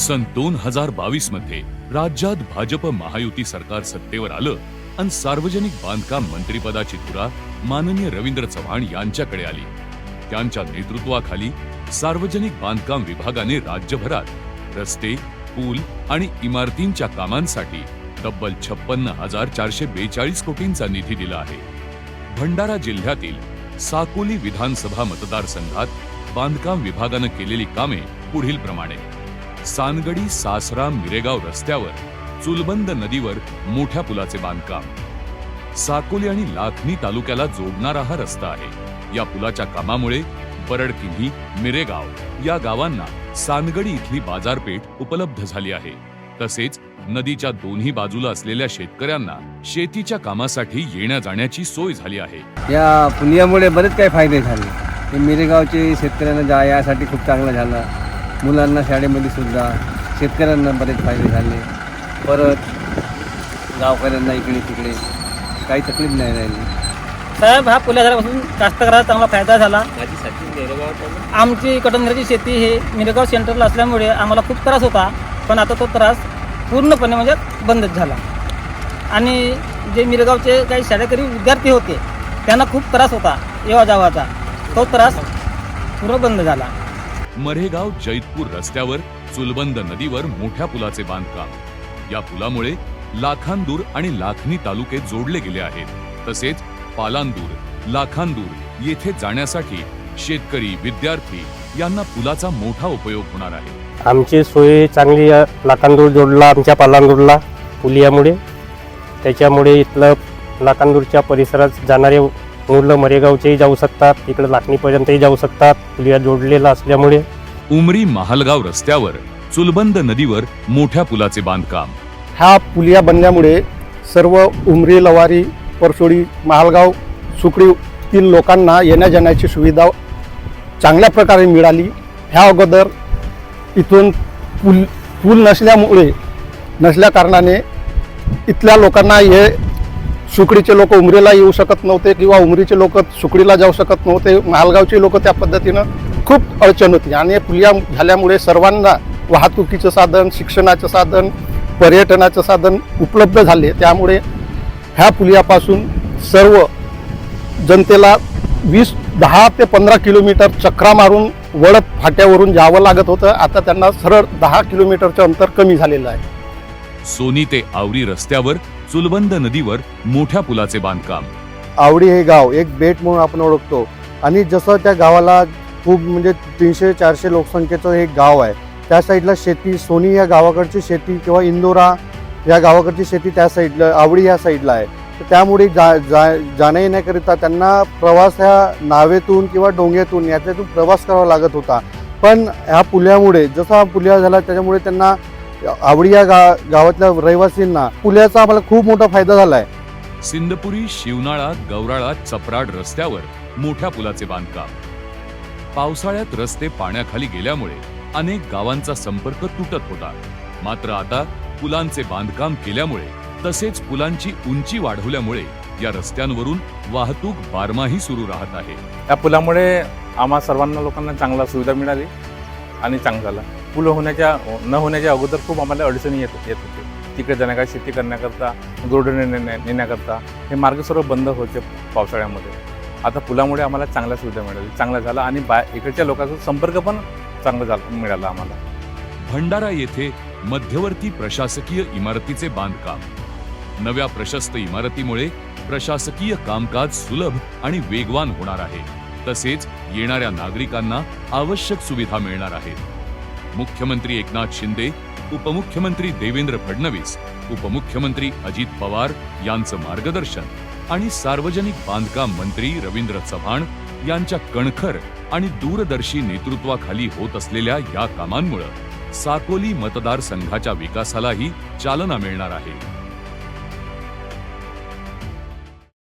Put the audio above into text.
सन दोन हजार बावीसमध्ये राज्यात भाजप महायुती सरकार सत्तेवर आलं आणि सार्वजनिक बांधकाम मंत्रिपदाची धुरा माननीय रवींद्र चव्हाण यांच्याकडे आली. त्यांच्या नेतृत्वाखाली सार्वजनिक बांधकाम विभागाने राज्यभरात रस्ते पूल आणि इमारतींच्या कामांसाठी तब्बल छप्पन्न हजार चारशे बेचाळीस कोटींचा निधी दिला आहे. भंडारा जिल्ह्यातील साकोली विधानसभा मतदारसंघात बांधकाम विभागानं केलेली कामे पुढील प्रमाणे सानगडी सासरा मिरेगाव रस्त्यावर चुलबंद नदीवर मोठ्या पुलाचे बांधकाम. साकोली आणि लाखनी तालुक्याला जोडणारा हा रस्ता आहे. या पुलाच्या कामामुळे बरडकिन्ही मिरेगाव या गावांना सानगडी इथली बाजारपेठ उपलब्ध झाली आहे. तसेच नदीच्या दोन्ही बाजूला असलेल्या शेतकऱ्यांना शेतीच्या कामासाठी येण्या जाण्याची सोय झाली आहे. या पुलियामुळे बरेच काही फायदे झाले. मिरेगावचे शेतकऱ्यांना जा यासाठी खूप चांगलं झालं. मुलांना शाळेमध्ये सुद्धा शेतकऱ्यांना बरेच फायदे झाले. परत गावकऱ्यांना इकडे तिकडे काही तकलीफ नाही राहिली. साहेब हा पुल्या झाल्यापासून कास्तकाराला चांगला फायदा झाला. आमची कटंदराची शेती हे मिरेगाव सेंटरला असल्यामुळे आम्हाला खूप त्रास होता. पण आता तो त्रास पूर्णपणे म्हणजे बंदच झाला. आणि जे मिरेगावचे काही शाळेकरी विद्यार्थी होते त्यांना खूप त्रास होता येवा जावाचा तो त्रास पूर्ण बंद झाला. मरेगाव जैतपूर रस्त्यावर चुलबंद नदीवर मोठ्या पुलाचे बांधकाम. या पुलामुळे लाखांदूर आणि लाखनी तालुके जोडले गेले आहेत. तसेच पालांदूर लाखांदूर येथे जाण्यासाठी शेतकरी विद्यार्थी यांना पुलाचा मोठा उपयोग होणार आहे. आमची सोय चांगली लाखांदूर जोडला आमच्या पालांदूरला पुलियामुळे त्याच्यामुळे इथलं लाखांदूरच्या परिसरात जाणारे मुलं मरेगावचेही जाऊ शकतात इकडं लाखणीपर्यंतही जाऊ शकतात पुलिया जोडलेला असल्यामुळे. उमरी महालगाव रस्त्यावर चुलबंद नदीवर मोठ्या पुलाचे बांधकाम. ह्या पुलिया बनल्यामुळे सर्व उमरी लवारी परसोडी महालगाव सुकडी लोकांना येण्या जाण्याची सुविधा चांगल्या प्रकारे मिळाली. ह्या अगोदर इथून पूल पूल नसल्यामुळे नसल्या कारणाने इथल्या लोकांना हे सुकडीचे लोक उमरीला येऊ शकत नव्हते किंवा उमरीचे लोक सुकडीला जाऊ शकत नव्हते. मालगावचे लोक त्या पद्धतीनं खूप अडचण होती. आणि पुलिया झाल्यामुळे सर्वांना वाहतुकीचं साधन शिक्षणाचं साधन पर्यटनाचं साधन उपलब्ध झाले. त्यामुळे ह्या पुलियापासून सर्व जनतेला वीस दहा ते पंधरा किलोमीटर चक्रा मारून वळत फाट्यावरून जावं लागत होतं. आता त्यांना सरळ दहा किलोमीटरचं अंतर कमी झालेलं आहे. सोनी ते आवरी रस्त्यावर चुलबंद नदीवर मोठ्या पुलाचे बांधकाम. आवडी हे गाव एक बेट म्हणून आपण ओळखतो. आणि जसं त्या गावाला खूप म्हणजे तीनशे चारशे लोकसंख्येचं एक गाव आहे त्या साईडला शेती सोनी या गावाकडची शेती किंवा इंदोरा या गावाकडची शेती त्या साईडला आवडी या साईडला आहे. तर त्यामुळे जा जा जाण्या येण्याकरिता त्यांना प्रवास ह्या नावेतून किंवा डोंग्यातून याच्यातून प्रवास करावा लागत होता. पण ह्या पुल्यामुळे जसा हा पुल्या झाला त्याच्यामुळे त्यांना आवडी या गा गावातल्या रहिवासींना पुल्याचा आम्हाला खूप मोठा फायदा झाला आहे सिंदपुरी शिवनाळा गौराळा चपराड रस्त्यावर मोठ्या पुलाचे बांधकाम. पावसाळ्यात रस्ते पाण्याखाली गेल्यामुळे अनेक गावांचा संपर्क तुटत होता. मात्र आता पुलांचे बांधकाम केल्यामुळे तसेच पुलांची उंची वाढवल्यामुळे या रस्त्यांवरून वाहतूक बारमाही सुरू राहत आहे. या पुलामुळे आम्हा सर्वांना लोकांना चांगला सुविधा मिळाली आणि चांगलं झालं. पुलं होण्याच्या न होण्याच्या अगोदर खूप आम्हाला अडचणी येत येत होते. तिकडे जाण्याकरता शेती करण्याकरता जोडणे नेण्याकरता हे मार्ग सर्व बंद होते पावसाळ्यामध्ये. आता पुलामुळे आम्हाला चांगल्या सुविधा मिळाली चांगला झाला आणि बा इकडच्या लोकांचा संपर्क पण चांगला झाला मिळाला आम्हाला. भंडारा येथे मध्यवर्ती प्रशासकीय इमारतीचे बांधकाम. नव्या प्रशस्त इमारतीमुळे प्रशासकीय कामकाज सुलभ आणि वेगवान होणार आहे. तसेच येणाऱ्या नागरिकांना आवश्यक सुविधा मिळणार आहेत. मुख्यमंत्री एकनाथ शिंदे उपमुख्यमंत्री देवेंद्र फडणवीस उपमुख्यमंत्री अजित पवार यांचं मार्गदर्शन आणि सार्वजनिक बांधकाम मंत्री रवींद्र चव्हाण यांच्या कणखर आणि दूरदर्शी नेतृत्वाखाली होत असलेल्या या कामांमुळे साकोली मतदारसंघाच्या विकासालाही चालना मिळणार आहे.